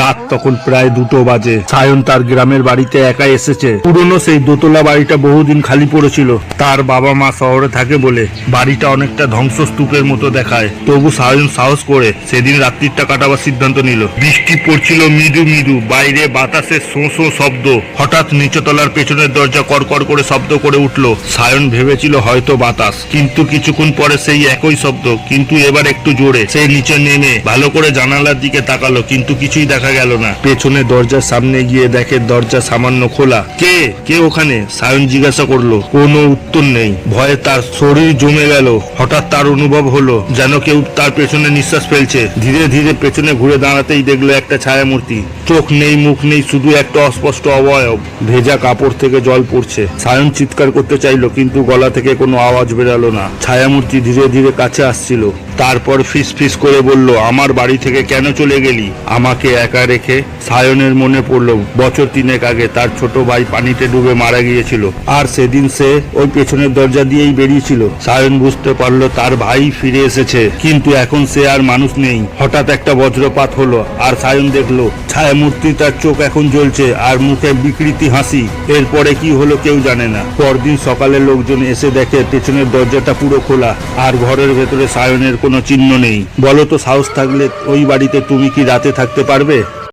রাত তখন প্রায় দুটো বাজে। সায়ন তার গ্রামের বাড়িতে একা এসেছে। পুরনো সেই দোতলা বাড়িটা বহুদিন খালি পড়েছিল। তার বাবা মা শহরে থাকে বলে বাড়িটা অনেকটা ধ্বংসস্তূপের মতো দেখায়। তবু সায়ন সাহস করে সেদিন রাত্রিটা কাটাবার সিদ্ধান্ত নিল। বৃষ্টি পড়ছিল মৃদু মৃদু, বাইরে বাতাসের শোঁ শোঁ শব্দ। হঠাৎ নিচতলার পেছনের দরজা কড়কড় করে শব্দ করে উঠল। সায়ন ভেবেছিল হয়তো বাতাস, কিন্তু কিছুক্ষণ পরে সেই একই শব্দ, কিন্তু এবার একটু জোরে। সে নিচে নেমে ভালো করে জানালার দিকে তাকালো, কিন্তু কিছুই দেখা গেল না। পেছনে দরজার সামনে গিয়ে দেখে দরজা সামান্য খোলা। কে? কে ওখানে? সায়ন জিজ্ঞাসা করল। কোনো উত্তর নেই। ভয়ে তার শরীর জমে গেল। হঠাৎ তার অনুভব হলো যেন কেউ তার পেছনে নিঃশ্বাস ফেলছে। ধীরে ধীরে পেছনে ঘুরে দাঁড়াতেই দেখল একটা ছায়ামূর্তি। চোখ নেই, মুখ নেই, শুধু একটা অস্পষ্ট অবয়ব। ভেজা কাপড় থেকে জল পড়ছে। সায়ন চিৎকার করতে চাইলো, কিন্তু গলা থেকে কোনো আওয়াজ বেরালো না। ছায়ামূর্তি ধীরে ধীরে কাছে আসছিল। তারপর ফিস ফিস করে বলল, আমার বাড়ি থেকে কেন চলে গেলি? আমাকে একা ঢাকা রেখে সায়নের মনে পড়ল, বছর তিনেক আগে তার ছোট ভাই পানিতে ডুবে মারা গিয়েছিল। আর সেদিন সে ওই পেছনের দরজা দিয়েই বেরিয়েছিল। সায়ন বুঝতে পারল, তার ভাই ফিরে এসেছে। কিন্তু এখন সে আর মানুষ নেই। হঠাৎ একটা বজ্রপাত হলো, আর সায়ন দেখল, ছায়ামূর্তি তার চোখ এখন জ্বলছে, আর মুখে বিকৃতি হাসি। এরপরে কি হলো কেউ জানে না। পরদিন সকালে লোকজন এসে দেখে পেছনের দরজাটা পুরো খোলা, আর ঘরের ভেতরে সায়নের কোনো চিহ্ন নেই। বলো তো, সাহস থাকলে ওই বাড়িতে তুমি কি রাতে থাকতে পারবে?